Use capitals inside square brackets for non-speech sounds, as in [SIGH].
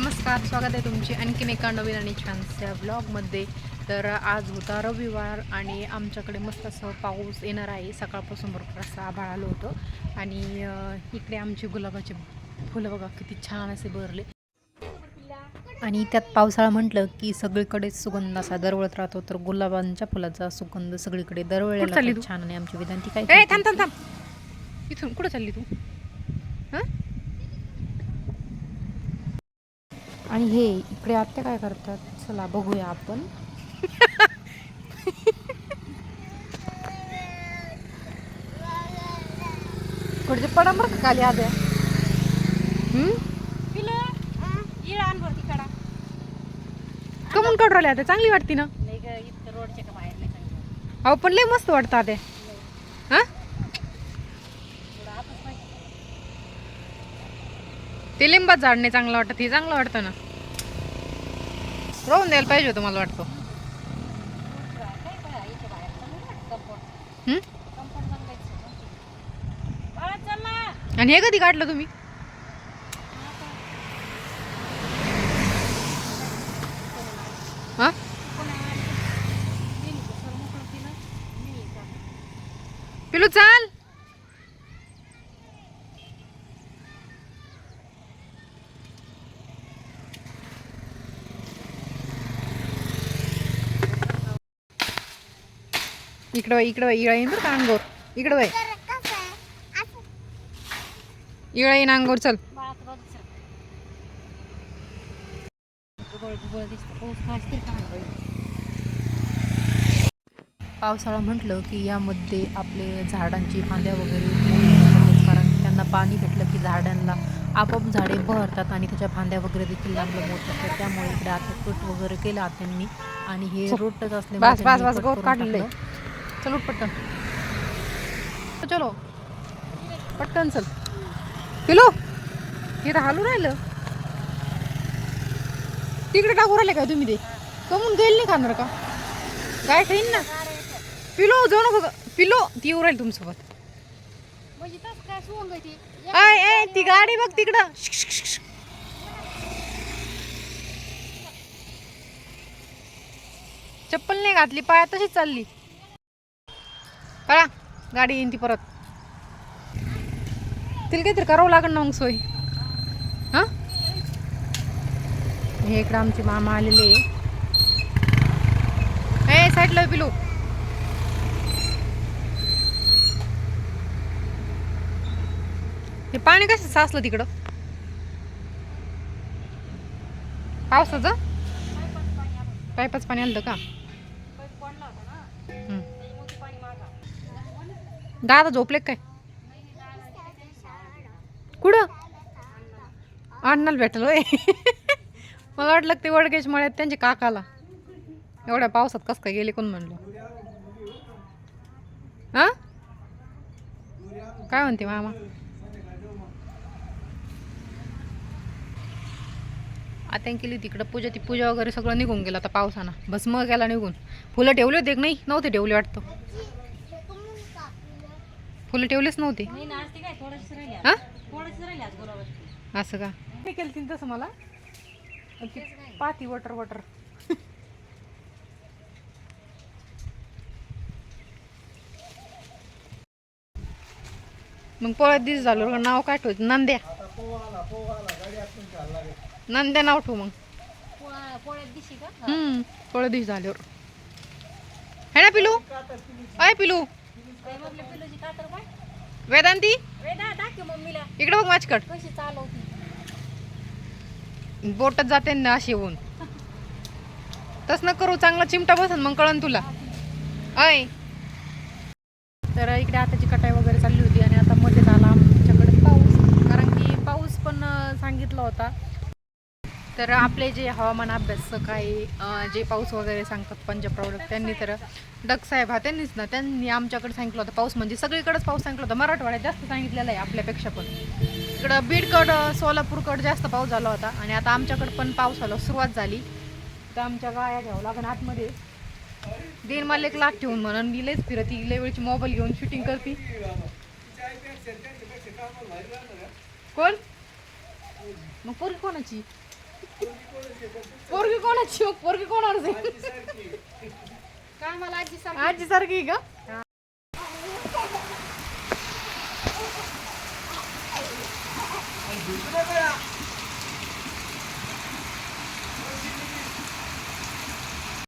नमस्कार स्वागत आहे तुमचे आणखीन एका नवीन आणि छानशा ब्लॉगमध्ये तर आज होता रविवार आणि आमच्याकडे मस्त असं पाऊस येणार आहे. सकाळपासून भरपूर असं आभाळ आलं होतं. आणि इकडे आमची गुलाबाची फुलं बघा किती छान असे भरले. आणि त्यात पावसाळा म्हटलं की सगळीकडेच सुगंध असा दरवळत राहतो. तर गुलाबांच्या फुलाचा सुगंध सगळीकडे दरवळ छान आणि आमची विधांती काय थांब थांब थांब. इथून कुठं चालली तू? आणि हे इकडे आत्या काय करतात? चला बघूया आपण. कुठचे पडा बरं का खाली हम्म? कमून राहिले आता चांगली वाटते ना? अहो पण लय मस्त वाटतं आता ते लिंबात झाड नाही चांगलं वाटत हे चांगलं वाटतं ना. राहून द्यायला पाहिजे होतं मला वाटतं. आणि हे कधी काढलं तुम्ही? हा? पिलू चाल. इकडं वळ, इकडं वळ, इळा येईन बरं का अंगोर. इकडं वय इळा येईन अंगोर चल. पावसाळा म्हटलं की यामध्ये आपले झाडांची फांद्या वगैरे. कारण त्यांना पाणी भेटलं की झाडांना आपोआप झाडे बहरतात आणि त्याच्या फांद्या वगैरे देखील लांबलं मोडतात तर त्यामुळे इकडे आता कट वगैरे केला त्यांनी आणि हे रोटच असल्यामुळे चल उठ पटकन. चलो. पटकन चल. पिलो हे हालू राहिलं. तिकडे टाकू राहिले काय तुम्ही ते? कमून गेल नाही खाणार का? काय खाईन ना. पिलो जाऊ नको. पिलो ती येऊ राहील तुमच्यासोबत. आय ए ती गाडी बघ तिकडं. चप्पल नाही घातली पाया तशीच चालली. गाडी येईन ती परत. तिला काहीतरी करावं लागेल ना मग सोय. हा? हे इकडं आमचे मामा आलेले. आहे ए साईडला पिलू. हे पाणी कसं साचलं तिकडं? पावसाचं? पाईपच पाणी आलं का? दादा झोपले काय? कुठं? अण्णाला भेटल होय. [LAUGHS] मला वाटलं ते वडगेश मळ्यात त्यांचे काकाला. एवढ्या पावसात कस काय गेले कोण म्हणलं? हा? काय म्हणते मामा? आता केली तिकडं पूजा ती पूजा वगैरे सगळं निघून गेलं आता पावसानं. भस्म गेला निघून. फुलं ठेवले होते एक नाही नव्हते ठेवले वाटतं. फुलं ठेवलेच नव्हते. हा? असं का? ते केलं तसं मला. पाती वटर वटर. मग पळत दिस झालं नाव काय ठेवायचं नंद्या. नंद्या नाव ठेवू मग. हम्म पळत दिस झाल्यावर. है ना पिलू. अय पिलू. वेदांती? इकडे बघ माझ्याकड बोटात जाते ना अशी होऊन तस न करू चांगला चिमटा बसन मग कळन तुला. अय तर इकडे आताची कटाई वगैरे चालली होती आणि आता मध्ये झाला आमच्याकडे पाऊस. कारण की पाऊस पण सांगितला होता. तर आपले जे हवामान अभ्यासक आहे जे पाऊस वगैरे सांगतात पंजाब प्रॉडक्ट त्यांनी तर डग साहेब हा त्यांनीच ना त्यांनी आमच्याकडे सांगितलं होतं पाऊस म्हणजे सगळीकडेच पाऊस सांगितलं होतं मराठवाड्यात जास्त सांगितलेलं आहे आपल्यापेक्षा पण. इकडं बीडकड सोलापूरकड जास्त पाऊस झाला होता आणि आता आमच्याकडं पण पावसाला सुरुवात झाली. तर आमच्या गाया घ्यावं लागण आतमध्ये. दिन मला एक लाट ठेवून म्हणून मी लईच फिरती लई वेळची मोबाईल घेऊन शूटिंग करते. कोण? मग पोरी कोणाची? पोरगी कोणाची? हो? पोरगी कोणावर आहे काय मला आजी सांग आजी सारखी का?